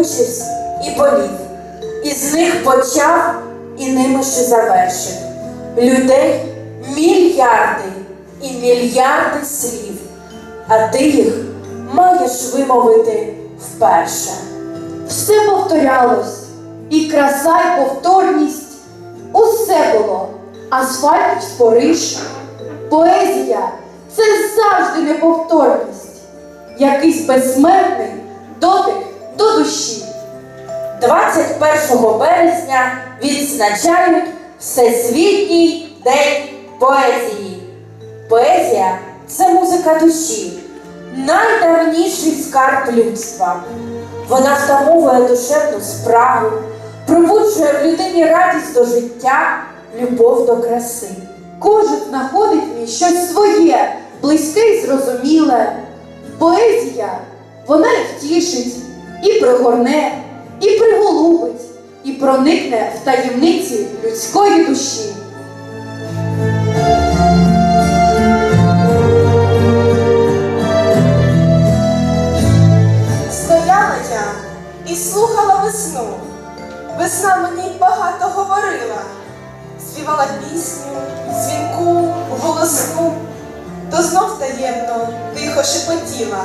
мучився і болів. Із них почав і ними ще завершив. Людей мільярди і мільярди слів, а ти їх маєш вимовити вперше. Все повторялось, і краса, і повторність, усе було, асфальт і спориш. Поезія це завжди неповторність, якийсь безсмертний дотик до душі. 21 березня відзначають Всесвітній день поезії. Поезія це музика душі, найдавніший скарб людства. Вона втамовує душевну спрагу, пробуджує в людині радість до життя, любов до краси. Кожен знаходить в ній щось своє, близьке і зрозуміле. Поезія вона і втішить, і пригорне, і приголубить, і проникне в таємниці людської душі. Стояла я і слухала весну. Весна мені багато говорила, співала пісню, дзвінку, голосну, то знов таємно тихо шепотіла.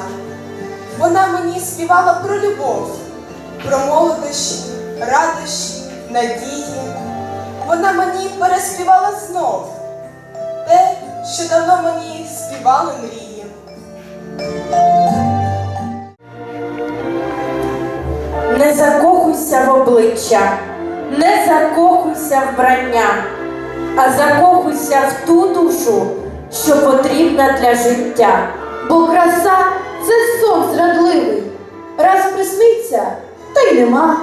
Вона мені співала про любов, про молодощі, радощі, надії. Вона мені переспівала знов те, що давно мені співали мрії. Не закохуйся в обличчя, не закохуйся в вбрання, а закохуйся в ту душу, що потрібна для життя. Бо краса це сон зрадливий. Раз присниться, та й нема.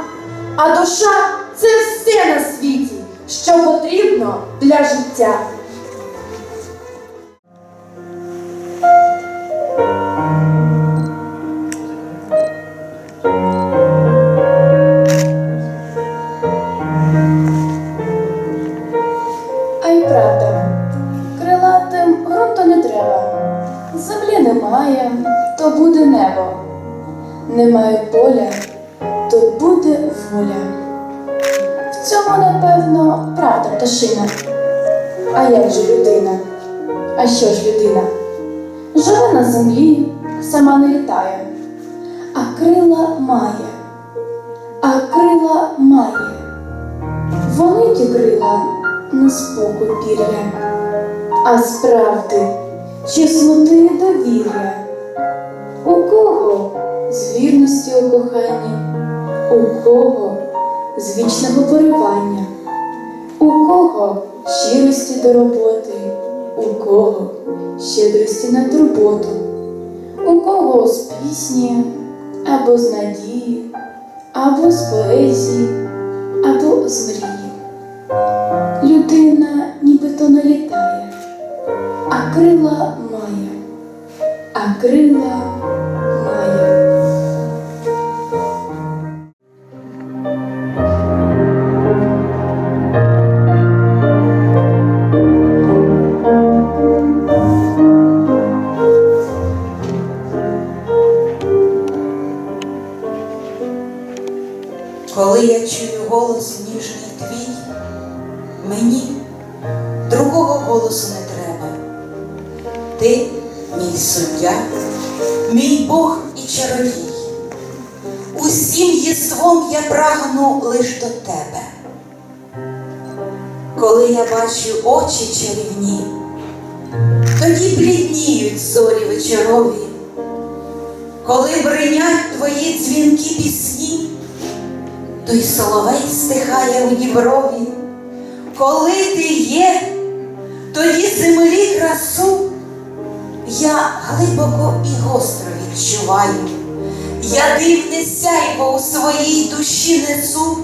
А душа це все на світі, що потрібно для життя. Же людина? А що ж людина? Живе на землі, сама не літає, а крила має, а крила має. Вони ті крила на спокій пір'я, а справди чесноти і довір'я. У кого з вірності у коханні, у кого з вічного поривання, у кого щирості до роботи, у кого щедрості на турботу, у кого з пісні або з надії, або з поезії, або з мрії. Людина нібито не літає, а крила має, а крила Я чую голос ніжний твій, мені другого голосу не треба. Ти мій суддя, мій Бог і чародій. Усім єством я прагну лиш до тебе. Коли я бачу очі чарівні, тоді блідніють зорі вечорові, коли бринять твої дзвінки пісні, той соловей стихає у діброві. Коли ти є, тоді землі красу я глибоко і гостро відчуваю. Я дивне сяйво у своїй душі несу,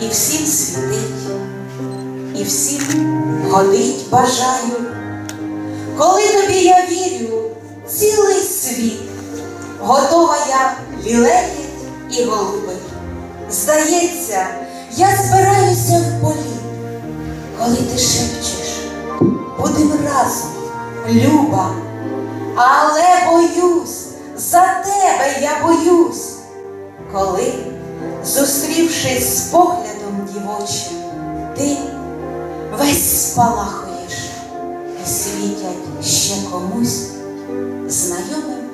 і всім світить, і всім годить бажаю. Коли тобі я вірю, цілий світ, готова я лілеять і голубить. Здається, я збираюся в політ, коли ти шепчеш, будем разом, Люба, але боюсь, за тебе я боюсь, коли, зустрівшись з поглядом дівочим, ти весь спалахуєш і світять ще комусь знайомим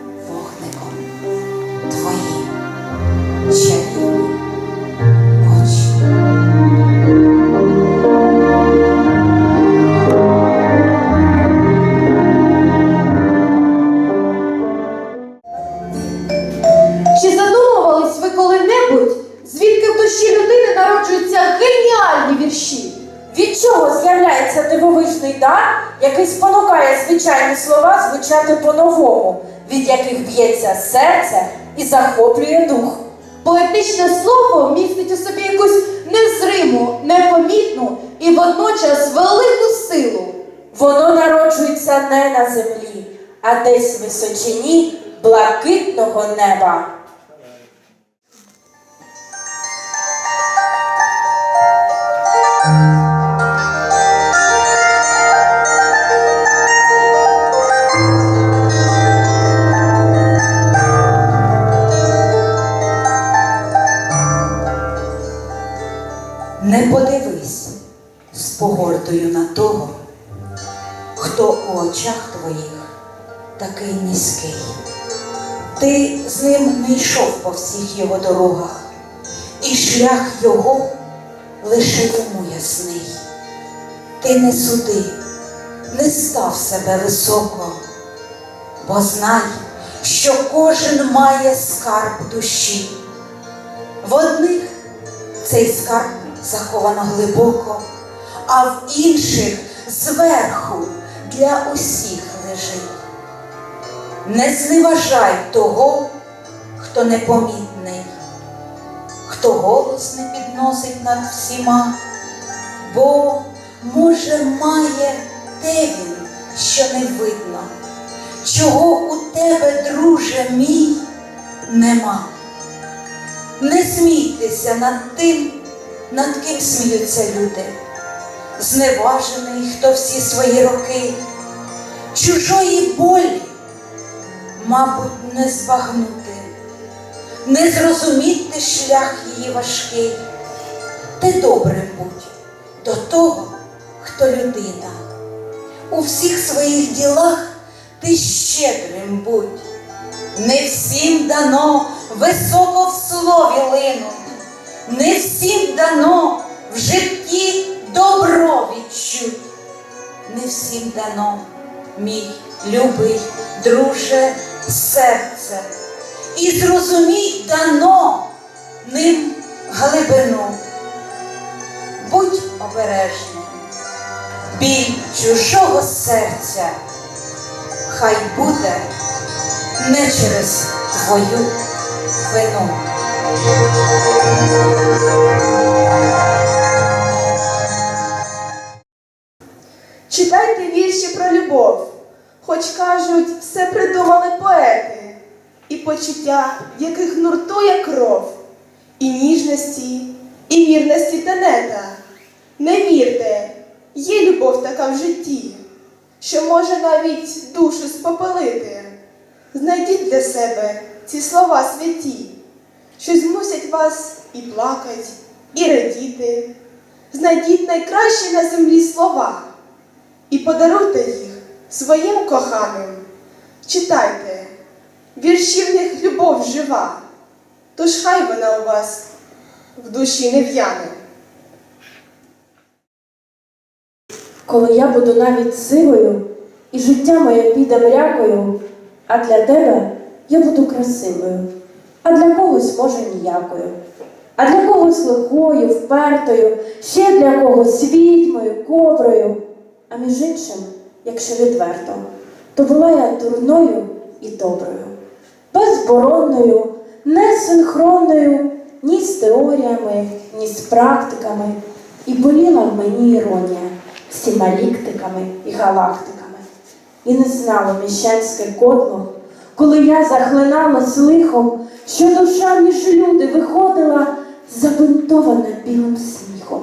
звучати від яких б'ється серце і захоплює дух? Поетичне слово містить у собі якусь незриму, непомітну і водночас велику силу. Воно народжується не на землі, а десь в височині блакитного неба. Не подивись з погордою на того, хто у очах твоїх такий низький. Ти з ним не йшов по всіх його дорогах, і шлях його лише йому ясний. Ти не суди, не став себе високо, бо знай, що кожен має скарб душі. В одних цей скарб заховано глибоко, а в інших зверху для усіх лежить. Не зневажай того, хто непомітний, хто голос не підносить над всіма, бо, може, має те він, що не видно, чого у тебе, друже мій, нема. Не смійтеся над тим, над ким сміються люди. Зневажений, хто всі свої роки, чужої болі, мабуть, не збагнути, не зрозуміти шлях її важкий. Ти добрим будь до того, хто людина. У всіх своїх ділах ти щедрим будь. Не всім дано високо в слові линуть, не всім дано в житті добро відчуть, не всім дано, мій любий друже, серце, і зрозумій дано ним глибину. Будь обережним, біль чужого серця, хай буде не через твою вину. Читайте вірші про любов, хоч кажуть, все придумали поети, і почуття, в яких нуртує кров, і ніжності, і вірності тенета. Не вірте, є любов така в житті, що може навіть душу спопелити. Знайдіть для себе ці слова святі, що змусять вас і плакать, і радіти. Знайдіть найкращі на землі слова і подаруйте їх своїм коханим. Читайте, вірші в них любов жива, тож хай вона у вас в душі не в'яне. Коли я буду навіть сивою, і життя моє піде мрякою, а для тебе я буду красивою, а для когось, може, ніякою, а для когось лихою, впертою, ще для когось відьмою, коброю. А між іншим, якщо відверто, то була я дурною і доброю, безборонною, не синхронною ні з теоріями, ні з практиками, і боліла в мені іронія всіма ліктиками і галактиками. І не знало міщанське кодло, коли я захлиналась лихом, що душа між люди виходила забинтована білим сміхом.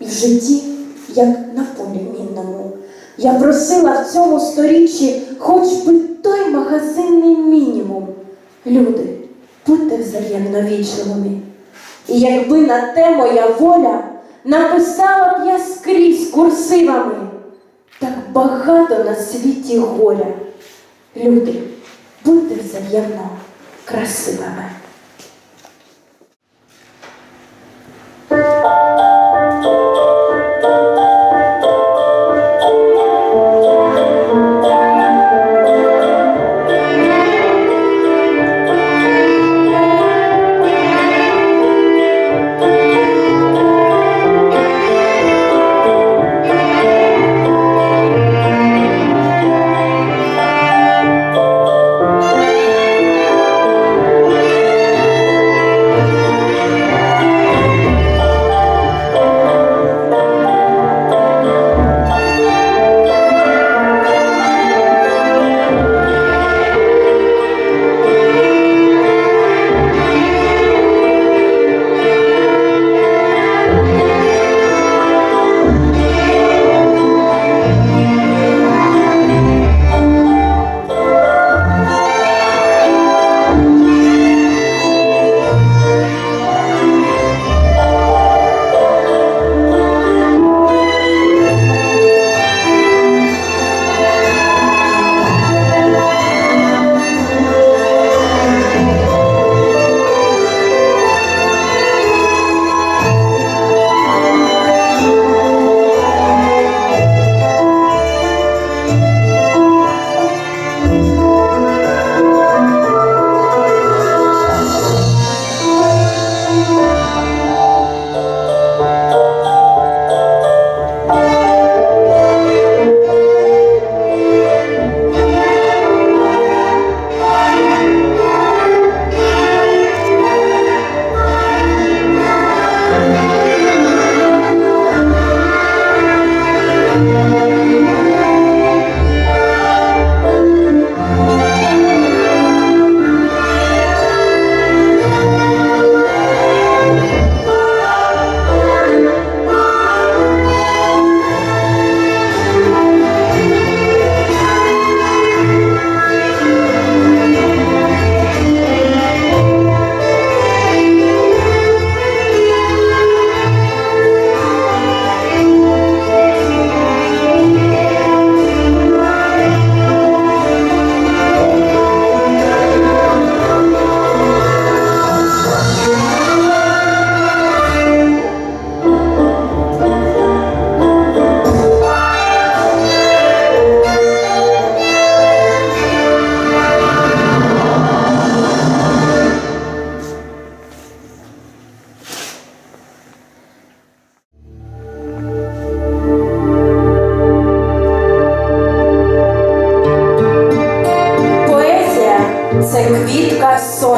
І в житті, як на полі мінному, я просила в цьому сторіччі хоч би той магазинний мінімум. Люди, будьте взаємно вічливими. І якби на те моя воля написала б я скрізь курсивами, так багато на світі горя. Люди, будьте взаємно красивими.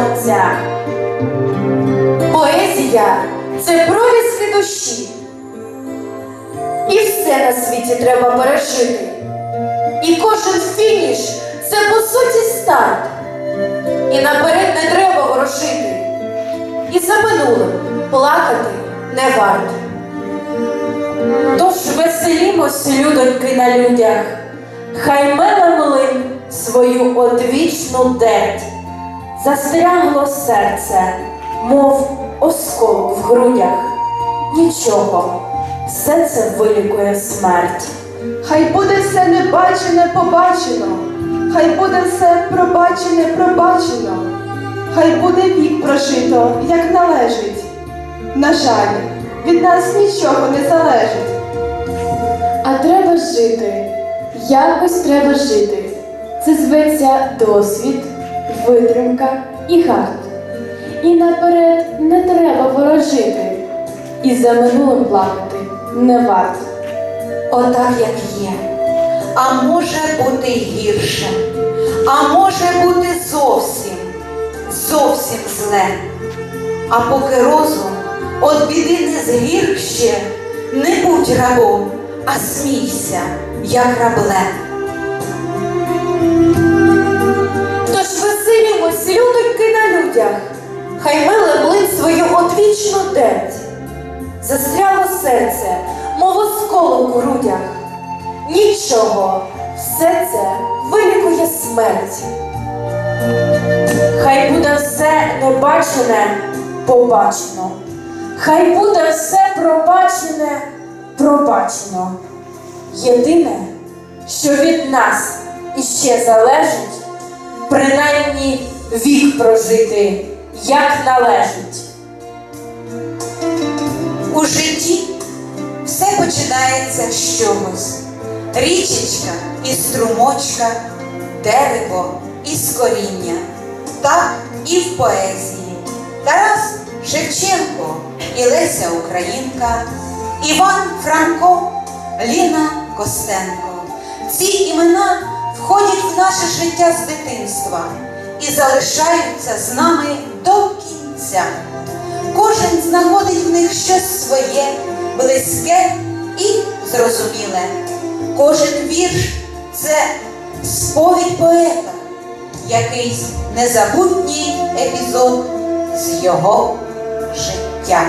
Квітка. Поезія це проліски душі. І все на світі треба пережити. І кожен фініш це по суті старт. І наперед не треба ворожити. І за минулим плакати не варто. Тож веселімось, людоньки на людях, хай меле млин свою одвічну дерть, застрягло серце, мов осколок в грудях. Нічого, все це вилікує смерть. Хай буде все небачене побачено, хай буде все пробачене пробачено, хай буде вік прожито, як належить. На жаль, від нас нічого не залежить. А треба жити, якось треба жити. Це зветься досвід, витримка і гард. І наперед не треба ворожити, і за минулим плакати не варт. отак, як є. А може бути гірше, а може бути зовсім, зовсім зле. А поки розум от біди не згір ще, не будь рабом, а смійся, як рабле. Веселімось, людоньки на людях, хай миле млин свою одвічну дерть. Застряло серце, мов осколок у грудях. Нічого, все це вилікує смерть. Хай буде все небачене побачено. Хай буде все пробачене пробачено. Єдине, що від нас іще залежить, принаймні вік прожити, як належить. У житті все починається з чогось. Річечка і струмочка, дерево і коріння. Так і в поезії. Тарас Шевченко і Леся Українка, Іван Франко, Ліна Костенко. Ці імена входять в наше життя з дитинства і залишаються з нами до кінця. Кожен знаходить в них щось своє, близьке і зрозуміле. Кожен вірш це сповідь поета, якийсь незабутній епізод з його життя.